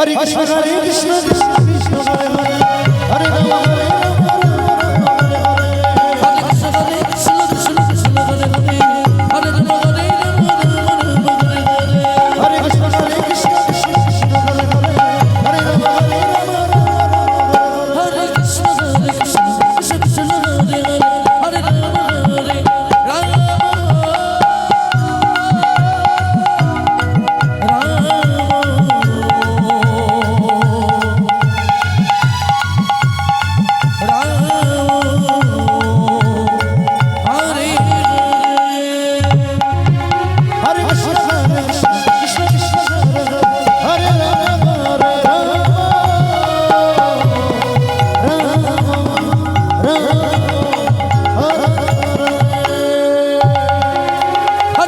Hare Krishna Hare Krishna